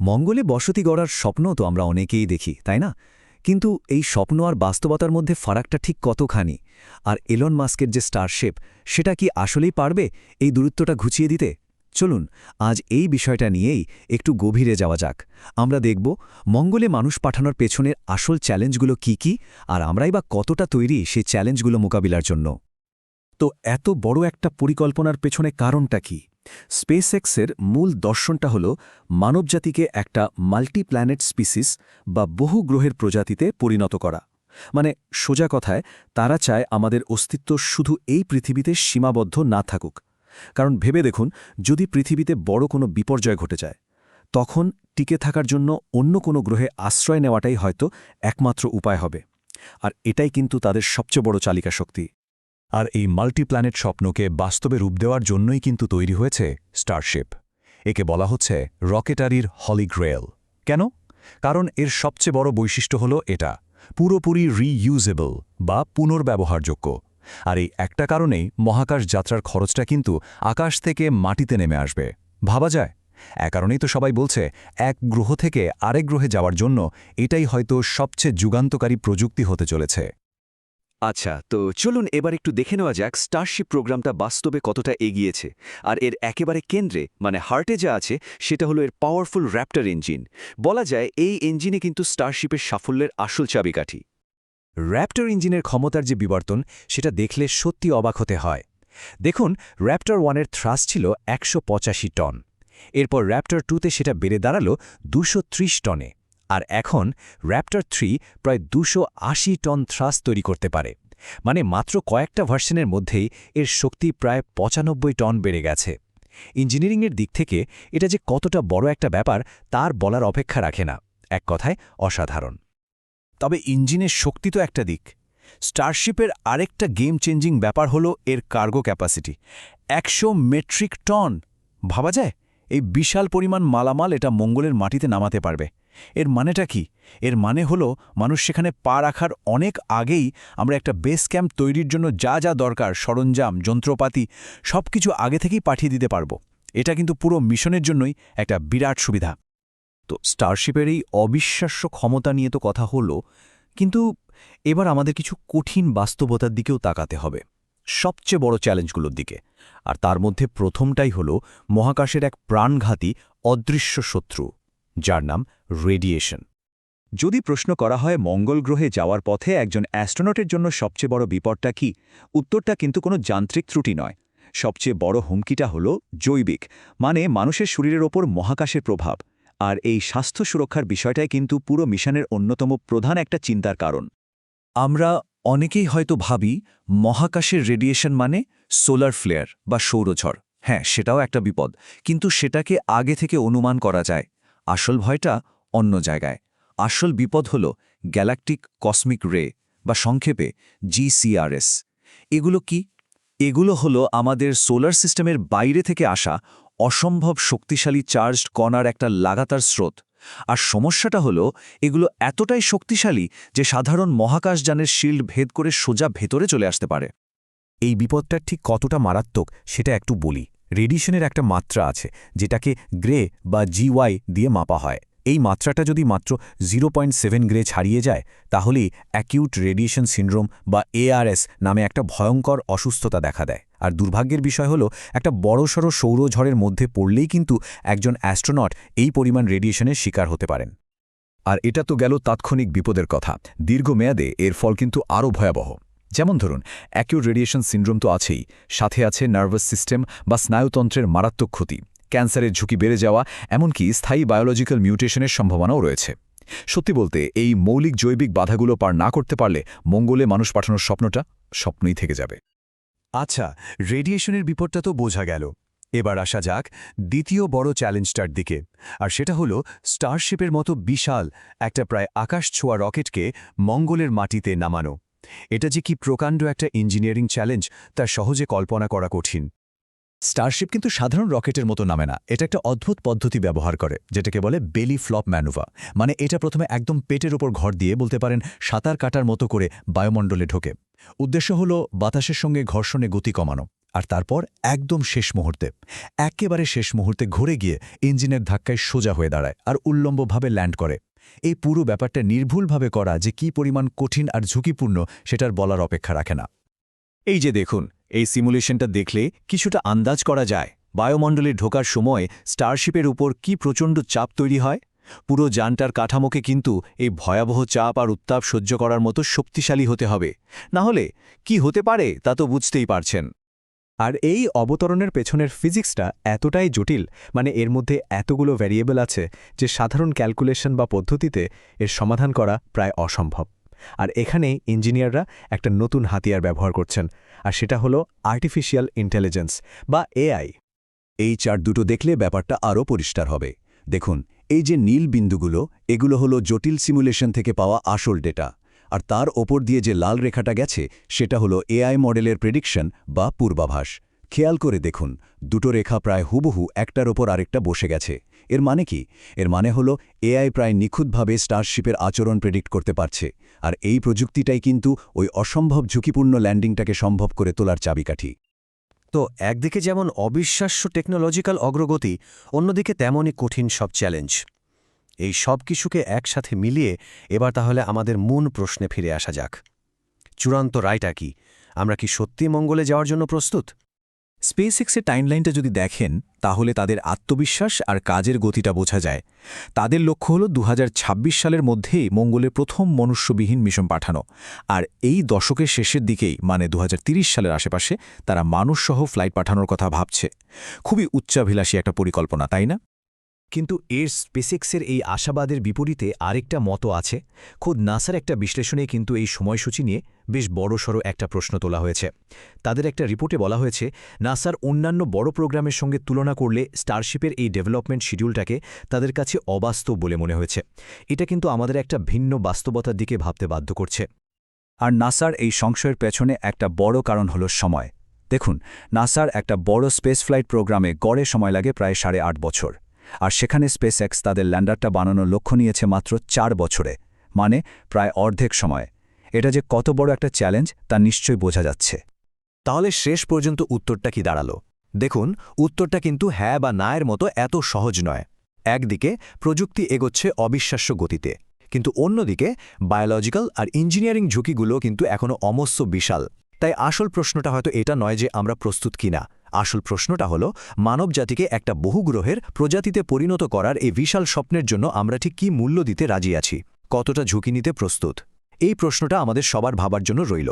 মঙ্গলে বসতি গড়ার স্বপ্ন তো আমরা অনেকেই দেখি, তাই না? কিন্তু এই স্বপ্ন আর বাস্তবতার মধ্যে ফারাকটা ঠিক কতখানি? আর এলন মাস্কের যে স্টারশেপ, সেটা কি আসলেই পারবে এই দূরত্বটা ঘুচিয়ে দিতে? চলুন, আজ এই বিষয়টা নিয়েই একটু গভীরে যাওয়া যাক। আমরা দেখব মঙ্গলে মানুষ পাঠানোর পেছনের আসল চ্যালেঞ্জগুলো কি কি, আর আমরাই বা কতটা তৈরি সেই চ্যালেঞ্জগুলো মোকাবিলার জন্য। তো এত বড় একটা পরিকল্পনার পেছনে কারণটা কি? স্পেসএক্সের মূল দর্শনটা হল মানবজাতিকে একটা মাল্টিপ্ল্যানেট স্পিসিস বা বহু গ্রহের প্রজাতিতে পরিণত করা। মানে সোজা কথায়, তারা চায় আমাদের অস্তিত্ব শুধু এই পৃথিবীতে সীমাবদ্ধ না থাকুক। কারণ ভেবে দেখুন, যদি পৃথিবীতে বড় কোনো বিপর্যয় ঘটে যায়, তখন টিকে থাকার জন্য অন্য কোনো গ্রহে আশ্রয় নেওয়াটাই হয়তো একমাত্র উপায় হবে। আর এটাই কিন্তু তাদের সবচেয়ে বড় চালিকা শক্তি আর এই মাল্টিপ্ল্যানেট স্বপ্নকে বাস্তবে রূপ দেওয়ার জন্যই কিন্তু তৈরি হয়েছে স্টারশিপ একে বলা হচ্ছে রকেটারির হলিগ্রেল কেন? কারণ এর সবচেয়ে বড় বৈশিষ্ট্য হল এটা, পুরোপুরি রিইউজেবল বা পুনর্ব্যবহারযোগ্য। আর এই একটা কারণেই মহাকাশ যাত্রার খরচটা কিন্তু আকাশ থেকে মাটিতে নেমে আসবে। ভাবা যায়? এ কারণেই তো সবাই বলছে, এক গ্রহ থেকে আরেক গ্রহে যাওয়ার জন্য এটাই হয়তো সবচেয়ে যুগান্তকারী প্রযুক্তি হতে চলেছে। আচ্ছা তো চলুন এবার একটু দেখে নেওয়া যাক স্টারশিপ প্রোগ্রামটা বাস্তবে কতটা এগিয়েছে। আর এর একেবারে কেন্দ্রে মানে হার্টে যা আছে, সেটা হলো এর পাওয়ারফুল র্যাপ্টার ইঞ্জিন বলা যায় এই ইঞ্জিনে কিন্তু স্টারশিপের সাফল্যের আসল চাবিকাঠি। র্যাপ্টার ইঞ্জিনের ক্ষমতার যে বিবর্তন, সেটা দেখলে সত্যি অবাক হতে হয়। দেখুন র্যাপ্টার ওয়ানের থ্রাস ছিল একশো পঁচাশি টন। এরপর র্যাপ্টার টুতে সেটা বেড়ে দাঁড়াল দুশো টনে। আর এখন র্যাপ্টর থ্রি প্রায় দুশো টন থ্রাস তৈরি করতে পারে। মানে মাত্র কয়েকটা ভার্সনের মধ্যেই এর শক্তি প্রায় পঁচানব্বই টন বেড়ে গেছে। ইঞ্জিনিয়ারিংয়ের দিক থেকে এটা যে কতটা বড় একটা ব্যাপার, তার বলার অপেক্ষা রাখে না। এক কথায় অসাধারণ। তবে ইঞ্জিনের শক্তি তো একটা দিক। স্টারশিপের আরেকটা গেম চেঞ্জিং ব্যাপার হলো এর কার্গো ক্যাপাসিটি একশো মেট্রিক টন ভাবা যায়? এই বিশাল পরিমাণ মালামাল এটা মঙ্গলের মাটিতে নামাতে পারবে। এর মানেটা কি? এর মানে হলো মানুষ সেখানে পা রাখার অনেক আগেই আমরা একটা বেস ক্যাম্প তৈরির জন্য যা যা দরকার, সরঞ্জাম, যন্ত্রপাতি সব কিছু আগে থেকেই পাঠিয়ে দিতে পারব। এটা কিন্তু পুরো মিশনের জন্যই একটা বিরাট সুবিধা। তো স্টারশিপের এই অবিশ্বাস্য ক্ষমতা নিয়ে তো কথা হলো, কিন্তু এবার আমাদের কিছু কঠিন বাস্তবতার দিকেও তাকাতে হবে, সবচেয়ে বড় চ্যালেঞ্জগুলোর দিকে। আর তার মধ্যে প্রথমটাই হল মহাকাশের এক প্রাণঘাতী অদৃশ্য শত্রু। যার নাম রেডিয়েশন। যদি প্রশ্ন করা হয় মঙ্গল গ্রহে যাওয়ার পথে একজন অ্যাস্ট্রোনটের জন্য সবচেয়ে বড় বিপদটা কি, উত্তরটা কিন্তু কোনো যান্ত্রিক ত্রুটি নয়। সবচেয়ে বড় হুমকিটা হল জৈবিক মানে মানুষের শরীরের ওপর মহাকাশের প্রভাব। আর এই স্বাস্থ্য সুরক্ষার বিষয়টাই কিন্তু পুরো মিশনের অন্যতম প্রধান একটা চিন্তার কারণ। আমরা অনেকেই হয়তো ভাবি মহাকাশের রেডিয়েশন মানে সোলার ফ্লেয়ার বা সৌরঝড়। হ্যাঁ সেটাও একটা বিপদ। কিন্তু সেটাকে আগে থেকে অনুমান করা যায়। আসল ভয়টা অন্য জায়গায়। আসল বিপদ হল গ্যালাকটিক কসমিক রে বা সংক্ষেপে জিসিআরএস এগুলো কি? এগুলো হলো আমাদের সোলার সিস্টেমের বাইরে থেকে আসা অসম্ভব শক্তিশালী চার্জড কণার একটা লাগাতার স্রোত। আর সমস্যাটা হলো এগুলো এতটাই শক্তিশালী যে সাধারণ মহাকাশযানের শিল্ড ভেদ করে সোজা ভেতরে চলে আসতে পারে। এই বিপদটা ঠিক কতটা মারাত্মক সেটা একটু বলি। রেডিয়েশনের একটা মাত্রা আছে, যেটাকে গ্রে বা জিওয়াই দিয়ে মাপা হয়। এই মাত্রাটা যদি মাত্র জিরো গ্রে ছাড়িয়ে যায়, তাহলেই অ্যাকিউট রেডিয়েশন সিন্ড্রোম বা এআরএস নামে একটা ভয়ঙ্কর অসুস্থতা দেখা দেয়। আর দুর্ভাগ্যের বিষয় হলো, একটা বড়সড় সৌরঝড়ের মধ্যে পড়লেই কিন্তু একজন অ্যাস্ট্রোনট এই পরিমাণ রেডিয়েশনের শিকার হতে পারেন। আর এটা তো গেল তাৎক্ষণিক বিপদের কথা। দীর্ঘমেয়াদে এর ফল কিন্তু আরও ভয়াবহ। যেমন ধরুন অ্যাকিউট রেডিয়েশন সিন্ড্রোম তো আছেই, সাথে আছে নার্ভাস সিস্টেম বা স্নায়ুতন্ত্রের মারাত্মক ক্ষতি, ক্যান্সারের ঝুঁকি বেড়ে যাওয়া, এমনকি স্থায়ী বায়োলজিক্যাল মিউটেশনের সম্ভাবনাও রয়েছে। সত্যি বলতে, এই মৌলিক জৈবিক বাধাগুলো পার না করতে পারলে মঙ্গলে মানুষ পাঠানোর স্বপ্নটা স্বপ্নই থেকে যাবে। আচ্ছা রেডিয়েশনের বিপদটা তো বোঝা গেল। এবার আসা যাক দ্বিতীয় বড় চ্যালেঞ্জটার দিকে, আর সেটা হলো স্টারশিপের মতো বিশাল, একটা প্রায় আকাশ ছোঁয়া রকেটকে মঙ্গলের মাটিতে নামানো। এটা যে কি প্রকাণ্ড একটা ইঞ্জিনিয়ারিং চ্যালেঞ্জ, তা সহজে কল্পনা করা কঠিন। স্টারশিপ কিন্তু সাধারণ রকেটের মতো নামে না। এটা একটা অদ্ভুত পদ্ধতি ব্যবহার করে, যেটাকে বলে বেলি ফ্লপ ম্যানুভা মানে এটা প্রথমে একদম পেটের ওপর ঘর দিয়ে বলতে পারেন সাঁতার কাটার মতো করে বায়ুমণ্ডলে ঢোকে। উদ্দেশ্য হল বাতাসের সঙ্গে ঘর্ষণে গতি কমানো, আর তারপর একদম শেষ মুহূর্তে, একেবারে শেষ মুহূর্তে ঘুরে গিয়ে ইঞ্জিনের ধাক্কায় সোজা হয়ে দাঁড়ায়, আর উল্লম্বভাবে ল্যান্ড করে। এই পুরো ব্যাপারটা নির্ভুলভাবে করা যে কি পরিমাণ কঠিন আর ঝুঁকিপূর্ণ সেটার বলার অপেক্ষা রাখে না। এই যে দেখুন, এই সিমুলেশনটা দেখলে কিছুটা আন্দাজ করা যায় বায়ুমণ্ডলে ঢোকার সময় স্টারশিপের উপর কি প্রচণ্ড চাপ তৈরি হয়। পুরো যানটার কাঠামোকে কিন্তু এই ভয়াবহ চাপ আর উত্তাপ সহ্য করার মতো শক্তিশালী হতে হবে। না হলে কি হতে পারে তা তো বুঝতেই পারছেন। আর এই অবতরণের পেছনের ফিজিক্সটা এতটাই জটিল মানে এর মধ্যে এতগুলো ভ্যারিয়েবল আছে যে সাধারণ ক্যালকুলেশন বা পদ্ধতিতে এর সমাধান করা প্রায় অসম্ভব। আর এখানে ইঞ্জিনিয়াররা একটা নতুন হাতিয়ার ব্যবহার করছেন, আর সেটা হলো আর্টিফিশিয়াল ইন্টেলিজেন্স বা এআই। এই চার্ট দুটো দেখলে ব্যাপারটা আরও পরিষ্কার হবে। দেখুন, এই যে নীল বিন্দুগুলো, এগুলো হলো জটিল সিমুলেশন থেকে পাওয়া আসল ডেটা। আর তার ওপর দিয়ে যে লাল রেখাটা গেছে, সেটা হলো এআই মডেলের প্রেডিকশন বা পূর্বাভাস। খেয়াল করে দেখুন, দুটো রেখা প্রায় হুবহু একটার ওপর আরেকটা বসে গেছে। এর মানে কি? এর মানে হলো এআই প্রায় নিখুঁতভাবে স্টারশিপের আচরণ প্রেডিক্ট করতে পারছে। আর এই প্রযুক্তিটাই কিন্তু ওই অসম্ভব ঝুঁকিপূর্ণ ল্যান্ডিংটাকে সম্ভব করে তোলার চাবিকাঠি। তো একদিকে যেমন অবিশ্বাস্য টেকনোলজিক্যাল অগ্রগতি, অন্যদিকে তেমনই কঠিন সব চ্যালেঞ্জ এই সব কিছুকে একসাথে মিলিয়ে এবার তাহলে আমাদের মূল প্রশ্নে ফিরে আসা যাক। চূড়ান্ত রায়টা কি? আমরা কি সত্যি মঙ্গলে যাওয়ার জন্য প্রস্তুত? স্পেস এক্সের টাইমলাইনটা যদি দেখেন, তাহলে তাদের আত্মবিশ্বাস আর কাজের গতিটা বোঝা যায়। তাদের লক্ষ্য হল দুহাজার ছাব্বিশ সালের মধ্যেই মঙ্গলে প্রথম মনুষ্যবিহীন মিশন পাঠানো। আর এই দশকের শেষের দিকেই মানে দু সালের আশেপাশে, তারা মানুষসহ ফ্লাইট পাঠানোর কথা ভাবছে। খুবই উচ্চাভিলাষী একটা পরিকল্পনা, তাই না? কিন্তু এর স্পেসেক্সের এই আশাবাদের বিপরীতে আরেকটা মতো আছে। খোদ নাসার একটা বিশ্লেষণে কিন্তু এই সময়সূচি নিয়ে বেশ বড়সড় একটা প্রশ্ন তোলা হয়েছে। তাদের একটা রিপোর্টে বলা হয়েছে, নাসার অন্যান্য বড় প্রোগ্রামের সঙ্গে তুলনা করলে স্টারশিপের এই ডেভেলপমেন্ট শিডিউলটাকে তাদের কাছে অবাস্তব বলে মনে হয়েছে। এটা কিন্তু আমাদের একটা ভিন্ন বাস্তবতার দিকে ভাবতে বাধ্য করছে। আর নাসার এই সংশয়ের পেছনে একটা বড় কারণ হল সময়। দেখুন, নাসার একটা বড় স্পেস ফ্লাইট প্রোগ্রামে গড়ে সময় লাগে প্রায় সাড়ে আট বছর। আর সেখানে স্পেস এক্স তাদের ল্যান্ডারটা বানানোর লক্ষ্য নিয়েছে মাত্র চার বছরে মানে প্রায় অর্ধেক সময়। এটা যে কত বড় একটা চ্যালেঞ্জ, তা নিশ্চয়ই বোঝা যাচ্ছে। তাহলে শেষ পর্যন্ত উত্তরটা কি দাঁড়াল? দেখুন, উত্তরটা কিন্তু হ্যাঁ বা না এর মতো এত সহজ নয়। একদিকে, প্রযুক্তি এগোচ্ছে অবিশ্বাস্য গতিতে, কিন্তু অন্যদিকে, বায়োলজিক্যাল আর ইঞ্জিনিয়ারিং ঝুঁকিগুলো কিন্তু এখনও অমস্য বিশাল। তাই আসল প্রশ্নটা হয়তো এটা নয় যে আমরা প্রস্তুত কিনা। আসল প্রশ্নটা হলো, মানবজাতিকে একটা বহুগ্রহের প্রজাতিতে পরিণত করার এই বিশাল স্বপ্নের জন্য আমরা ঠিক কী মূল্য দিতে রাজি আছি? কতটা ঝুঁকি নিতে প্রস্তুত? এই প্রশ্নটা আমাদের সবার ভাবার জন্য রইল।